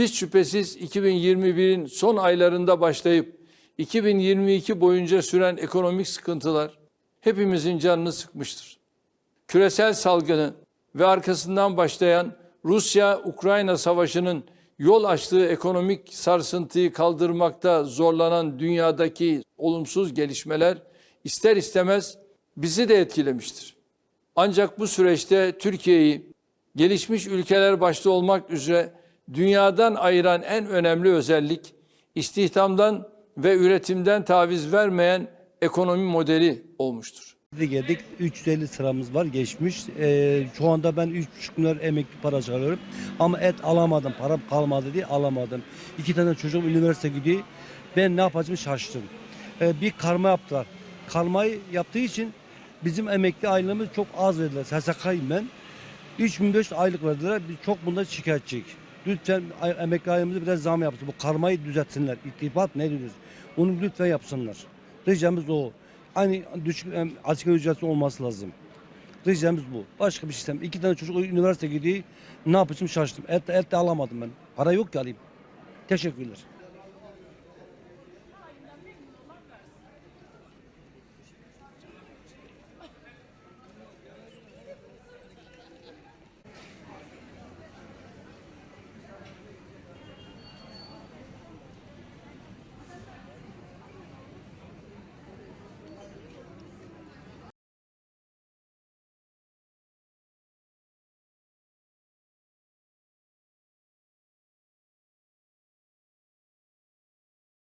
Hiç şüphesiz 2021'in son aylarında başlayıp 2022 boyunca süren ekonomik sıkıntılar hepimizin canını sıkmıştır. Küresel salgını ve arkasından başlayan Rusya-Ukrayna savaşının yol açtığı ekonomik sarsıntıyı kaldırmakta zorlanan dünyadaki olumsuz gelişmeler ister istemez bizi de etkilemiştir. Ancak bu süreçte Türkiye'yi gelişmiş ülkeler başta olmak üzere dünyadan ayıran en önemli özellik istihdamdan ve üretimden taviz vermeyen ekonomi modeli olmuştur. Geldik 350 sıramız var geçmiş. Ee, şu anda ben 3,5 milyar emekli para çıkarıyorum. Ama et alamadım. Param kalmadı diye alamadım. İki tane çocuğum üniversite gidiyor. Ben ne yapacağımı şaştım. Ee, bir karma yaptılar. Karmayı yaptığı için bizim emekli aylığımız çok az verdiler. SSK'yım ben. 3500 aylık verdiler. Biz çok bundan şikayetçiyik. Lütfen emekli aylığımızı biraz zam yapsın. Bu karmayı düzeltsinler. İttibat ne diyoruz? Onu lütfen yapsınlar. Ricamız o. Aynı düşük em, asgari ücreti olması lazım. Ricamız bu. Başka bir istemem. İki tane çocuk üniversite gidiyor. Ne yapacağım şaştım. Et, et de alamadım ben. Para yok ki alayım. Teşekkürler.